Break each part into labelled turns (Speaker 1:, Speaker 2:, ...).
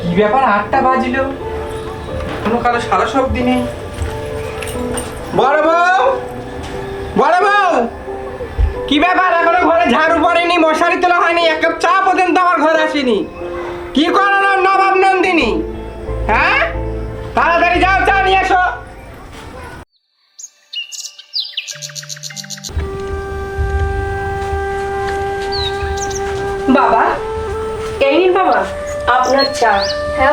Speaker 1: কি ব্যাপার, আটটা বাজলো? কোনো কারও সারা সব দিনে বড় বউ! বড় বউ! কি ব্যাপার, এখনও ঘরে ঝাড়ু পড়েনি, মশারি তোলা হয়নি, এক কাপ চা পর্যন্ত আমার ঘরে আসেনি। কি করার নবাব নন্দিনী? হ্যাঁ? তাড়াতাড়ি যাও, চা নিয়ে এসো।
Speaker 2: আপনার চা।
Speaker 3: হ্যাঁ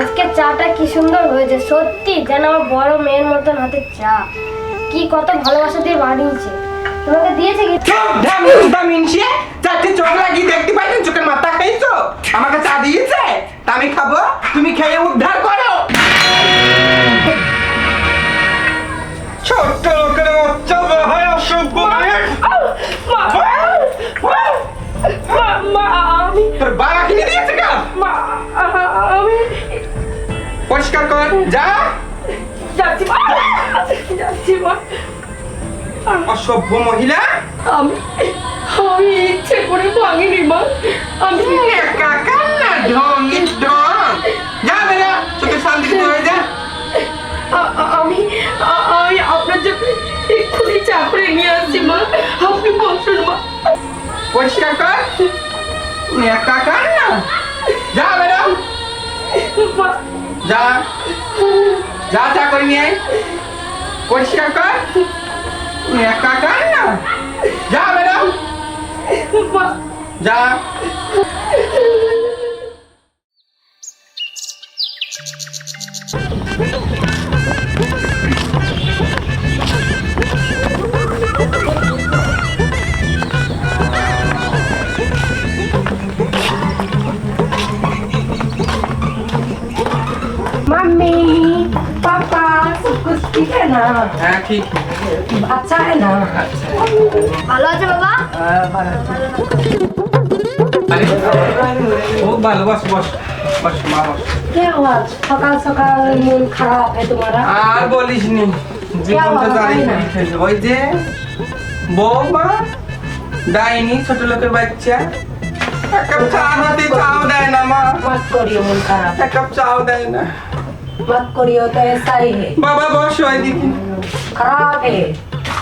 Speaker 3: আজকে চাটা কি সুন্দর হয়েছে, সত্যি যেন আমার বড় মেয়ের মতন হাতের চা। কি কত ভালোবাসা দিয়ে বানিয়েছে। তোমাকে দিয়েছে কি?
Speaker 1: ইনসিয়ে চারটে চোখ লাগিয়ে দেখতে পাইনি? চোখের মাথা আমাকে চা দিয়েছে? আমি খাব? তুমি খেয়ে উদ্ধার পরিষ্কার কর যা।
Speaker 2: যাচ্ছি মা। যাচ্ছি মা।
Speaker 1: অসভ্য মহিলা।
Speaker 2: আমি আমি ইচ্ছে করে ভাঙিনি মা। আমি
Speaker 1: কাকা না ঢং ঢং যা বেরা চোখের শান্তি হয়ে যা।
Speaker 2: আমি আমি আপনার জন্য এক্ষুনি নিয়ে আসছি মা। আপনি বসুন মা।
Speaker 1: পরিষ্কার কর। কাকা না। যা বেরা
Speaker 2: মা
Speaker 1: যা যা যা করে নিয়ে পরিষ্কার কর। একা কর না। যা ম্যাডাম যা।
Speaker 2: Thank. রাখি আচ্ছা
Speaker 3: ভালো আছে বাবা?
Speaker 1: খুব ভালো বস বস বস মা বস।
Speaker 2: সকাল সকাল মন খারাপ তোমার
Speaker 1: আর বলিস নি জীবনটা দাঁড়িয়ে খেয়েছে ওই যে বৌমা ডাইনি ছোট লোকের বাচ্চা। এক কাপ চা হাতে চাও দেয় না মা।
Speaker 2: করিও মন খারাপ।
Speaker 1: এক চাও দেয় না।
Speaker 2: मत करियो तो ऐसा ही है
Speaker 1: বাবা বস ওই দিকে
Speaker 2: खराब है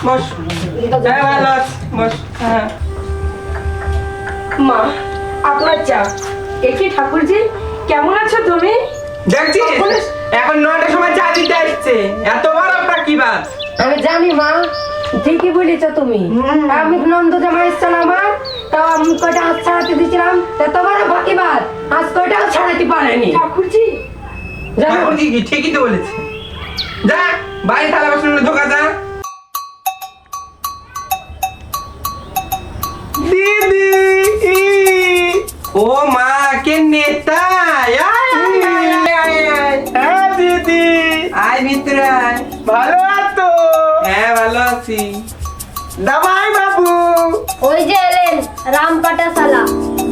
Speaker 1: বস
Speaker 2: ये तो
Speaker 1: হ্যাঁ ভালো আছি বস হ্যাঁ
Speaker 2: মা আপনার চা একে ঠাকুরজি কেমন আছো তুমি
Speaker 1: দেখছিস এখন নয়টার সময় চা দিতে আসছে এত বড় আপনার কি বাত
Speaker 2: আমি জানি মা ঠিকই বলেছ তুমি আমি নন্দ জামা এসছেন আমার তাও আমি কয়টা হাত ছাড়াতে দিয়েছিলাম তা তোমার বাকি বাদ আজ কয়টাও ছাড়াতে পারেনি ঠাকুরজি
Speaker 1: ঠাকুর জি কি ঠিকই তো বলেছে। যা বাইরে থালা বাসন ঢোকা যা। দিদি ও মা কে নেতা।
Speaker 4: হ্যাঁ দিদি।
Speaker 1: আয় ভিতরে
Speaker 4: ভালো আছো?
Speaker 1: হ্যাঁ ভালো আছি।
Speaker 4: দামাই বাবু।
Speaker 3: ওই যে এলেন রাম পাটা সালা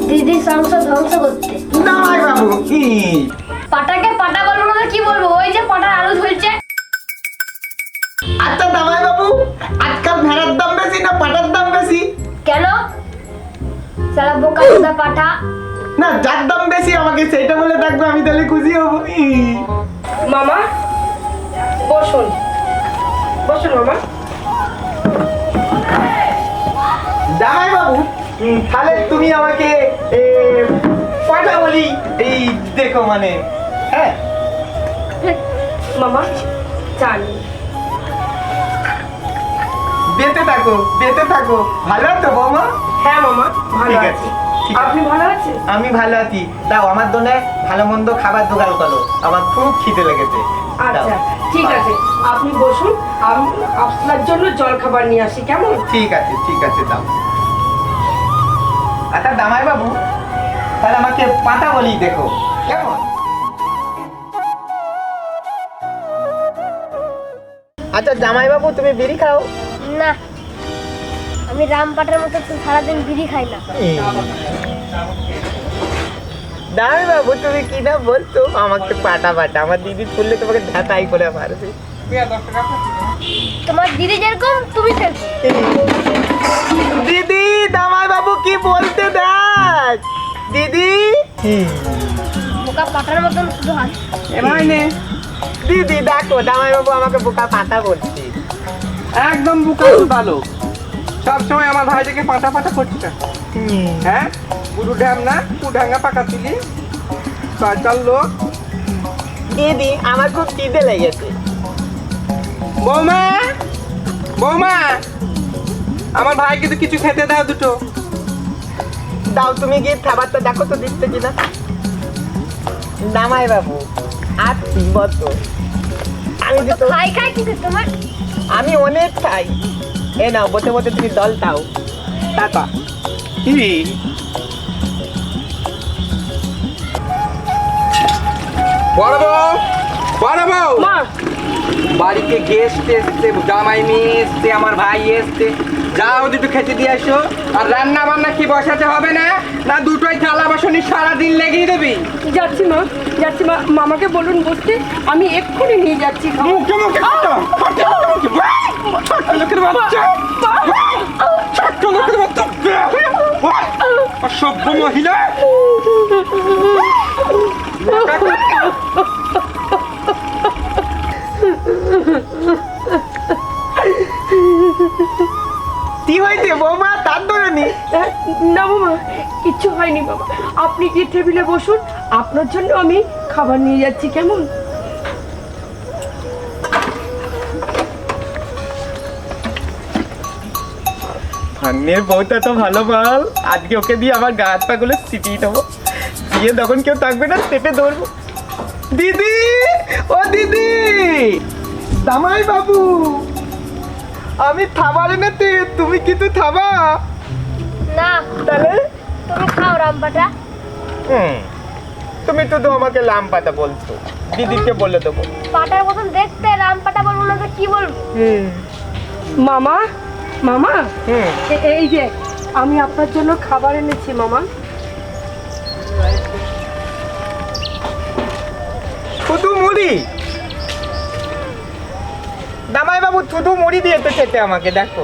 Speaker 3: দিদি সংসার ধ্বংস করতে।
Speaker 4: দামাই বাবু কি?
Speaker 3: পাটাকে পাটা বলব না কি বলব? ওই যে পাটার আলু ঝুলছে
Speaker 4: আচ্ছা দামাই বাবু আজকাল ভেড়ার দাম বেশি না পাটার দাম বেশি?
Speaker 3: কেন? সালা বোকা বোকা পাঠা
Speaker 4: না যার দাম বেশি আমাকে সেটা বলে থাকবে আমি তাহলে খুশি হব। ই।
Speaker 2: মামা বসুন। বসুন মামা।
Speaker 4: দামাই বাবু তাহলে তুমি আমাকে এ, কয়টা বলি এই দেখো মানে হ্যাঁ।
Speaker 2: মামা চান।
Speaker 4: বেঁচে থাকো বেঁচে থাকো। ভালো তো বৌমা?
Speaker 2: হ্যাঁ মামা ভালো
Speaker 4: ঠিক আছে,
Speaker 2: আছি আপনি ভালো আছেন?
Speaker 4: আমি ভালো আছি। দাও আমার জন্য ভালো মন্দ খাবার জোগাড় করো। আমার খুব খিদে লেগেছে।
Speaker 2: আচ্ছা ঠিক আছে। আপনি বসুন আমি আপনার জন্য জল খাবার নিয়ে আসি কেমন?
Speaker 4: ঠিক আছে ঠিক আছে দাও। আচ্ছা দামাই বাবু তাহলে আমাকে পাতা বলি দেখো। কেমন? আচ্ছা জামাই বাবু তুমি বিড়ি খাও?
Speaker 3: না আমি রাম পাটার মতো তো সারাদিন বিড়ি খাই না।
Speaker 4: দাঁড়াই বাবু তুমি কি না বলতো আমাকে পাটা পাটা আমার দিদি তুললে তোমাকে ধাতাই করে মারবে।
Speaker 3: তোমার দিদি যেরকম তুমি
Speaker 4: দিদি দামাই বাবু কি বলতে দেখ? দিদি?
Speaker 3: বোকা পাঠার মতন শুধু হাত
Speaker 1: এবার নে
Speaker 4: দিদি দেখো দামাই বাবু আমাকে বোকা পাতা বলছে।
Speaker 1: একদম বুকা ভালো সবসময় আমার ভাইটাকে পাটা পাটা করছিস হ্যাঁ? বুড়ো ড্যাম না পুডাঙ্গা পাকা তুলি সরকার লোক।
Speaker 4: দিদি আমার খুব খিদে লেগেছে।
Speaker 1: বৌমা! বৌমা! আমার ভাইকে তো কিছু খেতে দাও দুটো।
Speaker 4: দাও তুমি গিয়ে খাবারটা দেখো তো দিচ্ছে কিনা। দামাই বাবু আর মতো আমি তো
Speaker 3: খাই খাই কিন্তু তোমার।
Speaker 4: আমি অনেক খাই। এ নাও বসে বসে তুমি দল খাও টাটা
Speaker 1: কি বড় বউ বড় বউ।
Speaker 2: মা।
Speaker 1: বাড়িতে গেস্ট এসছে জামাই মেয়ে এসছে আমার ভাই এসছে। যাও দুটো খেতে দিয়ে আসো। আর রান্না বান্না কি বসাতে হবে না? না দুটোই থালা বাসনি সারাদিন লেগেই দেবি
Speaker 2: যাচ্ছি মা যাচ্ছি মা। মামাকে বলুন বসতে। আমি এক্ষুনি নিয়ে যাচ্ছি।
Speaker 1: মুখে মুখে! ছোট্ট লোকের বাচ্চা। ছোট্ট লোকের বাচ্চা! অসভ্য মহিলা।
Speaker 4: হয়েছে বৌমা তার ধরে নি
Speaker 2: না মামা কিচ্ছু হয়নি বাবা। আপনি কি টেবিলে বসুন আপনার জন্য আমি খাবার নিয়ে যাচ্ছি কেমন?
Speaker 4: ভাগ্নের বউটা তো ভালো মাল আজকে ওকে দিয়ে আমার গা হাত পাগুলো ছিটিয়ে দেবো। দিয়ে তখন কেউ থাকবে না চেপে ধরবো। দিদি ও দিদি! দামাই বাবু! আমি থাবার এনেতে তুমি কিন্তু থাবা
Speaker 3: না
Speaker 4: তাহলে?
Speaker 3: তুমি খাও রামপাটা।
Speaker 4: হুম তুমি তো তো আমাকে লাম পাতা বলছো দিদিকে বলে দেবো।
Speaker 3: পাটার মতন দেখতে রামপাটা বলব না তো কি বলব?
Speaker 4: হুম।
Speaker 2: মামা মামা
Speaker 4: হুম।
Speaker 2: এই যে আমি আপনার জন্য খাবার এনেছি মামা।
Speaker 4: শুধু মুড়ি? দামাই বাবু শুধু মুড়ি দিয়ে তো খেতে আমাকে দেখো।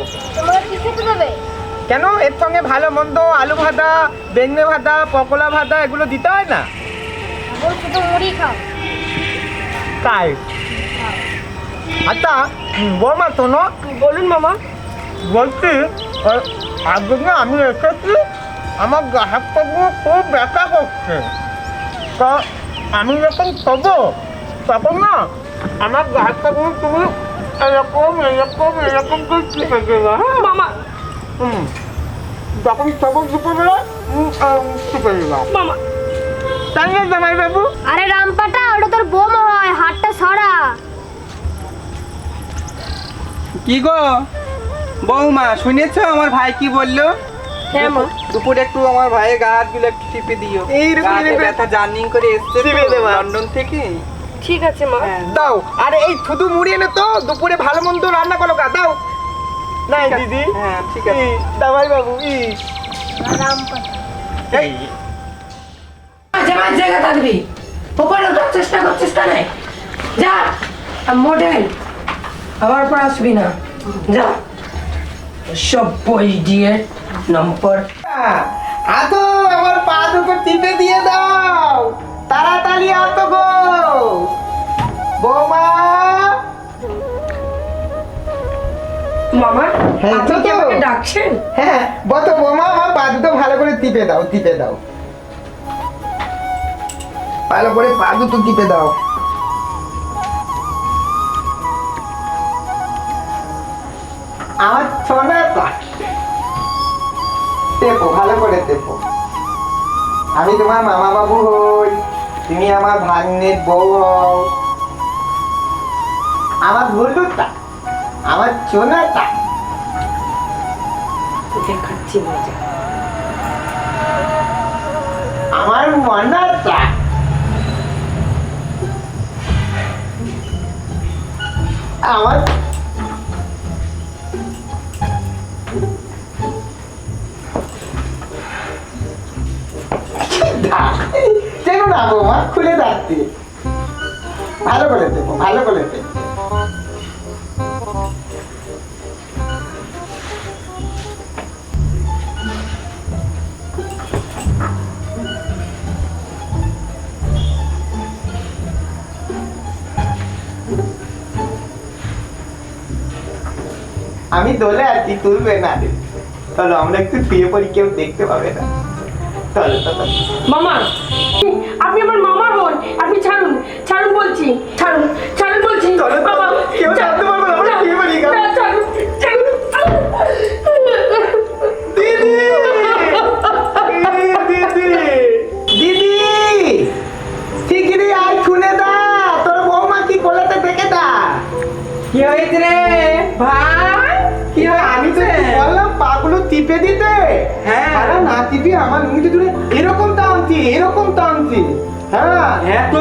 Speaker 4: কেন? এর সঙ্গে ভালো মন্দ আলু ভাজা বেঙ্গে ভাজা পকোড়া ভাজা এগুলো দিতে হয় না?
Speaker 3: শুধু মুড়ি খাও।
Speaker 4: তাই? আচ্ছা বৌমা শোনো।
Speaker 2: বলুন মামা।
Speaker 4: বলছি না আমি এসেছি আমার হাত পাগুলো খুব ব্যথা করছে। তা আমি যখন খাব তখন না আমার হাত পাগুলো তুমি এরকম এরকম এরকম হ্যাঁ?
Speaker 2: মামা।
Speaker 4: হুম। যখন সবক দুপুরবেলা চিপে দিলাম
Speaker 2: মামা।
Speaker 4: তাই না জামাই বাবু
Speaker 3: আরে রামপাটা ওটা তোর বোমা হয় হাতটা সরা।
Speaker 1: কি গো? বৌমা শুনেছো আমার ভাই কি বলল?
Speaker 2: হ্যাঁ
Speaker 1: দুপুরে একটু আমার ভাইয়ের গা হাতগুলো একটু টিপে দিও।
Speaker 4: এইরকম
Speaker 1: ব্যথা জার্নিং করে এসছে। লন্ডন থেকে।
Speaker 2: ঠিক আছে মা।
Speaker 1: হ্যাঁ।
Speaker 4: দাও। আরে এই শুধু মুড়ি এনে তো দুপুরে ভালো মন্দ রান্না করো গা দাও।
Speaker 1: আছে।
Speaker 4: দিদি।
Speaker 1: হ্যাঁ ঠিক আছে।
Speaker 4: ই, দামাই বাবু ই
Speaker 1: এই,
Speaker 2: জামার জায়গা থাকবি। উপরে ওঠার চেষ্টা করছিস কেন? যা মডেল। আবার পর আসবি না। যা। সব বই দিয়ে নম্বর।
Speaker 4: আতো আমার পা দুটো টিপে দিয়ে দাও। তাড়াতাড়ি আতো গো। বৌমা।
Speaker 2: মামা
Speaker 4: হ্যাঁ, তো তো।
Speaker 2: ডাকছেন?
Speaker 4: হ্যাঁ বতো বৌমা আমার পা দুটো ভালো করে টিপে দাও টিপে দাও। ভালো করে পা দুটো টিপে দাও। আমার সোনাটা টেপো ভালো করে টেপো। আমি তোমার মামা বাবু হই। তুমি আমার ভাগ্নের বউ হও। আমার ভুলুটা আমার সোনাটা
Speaker 2: দেখাচ্ছি মজা
Speaker 4: আমার মনাটা আমার করে দেবো, ভালো করে দেবো। আমি দোলে আছি তুলবে না চলো, আমরা একটু শুয়ে পড়ি কেউ দেখতে পাবে না। চলো চলো।
Speaker 2: মামা আপনি আমার মামা হন আপনি ছাড়ুন ছাড়ুন বলছি ছাড়ুন ছাড়ুন বলছি।
Speaker 4: চলো, চলো।
Speaker 2: বাবা
Speaker 4: কেউ জানতে পারবে না, আমরা
Speaker 2: না,
Speaker 4: শুয়ে
Speaker 2: না, ছাড়ুন, ছাড়ুন।
Speaker 4: দিদি! দিদি দিদি! শিগগিরই আয় শুনে দা। তোর বৌমা কি কোলেতে দেখে দা? কি হয়েছে রে? ভাই কি আমি তো বললাম পাগুলো টিপে দিতে? হ্যাঁ। আরে না টিপি আমার লুঙ্গিতে দূরে এরকম টানছি এরকম টানছি হ্যাঁ? এত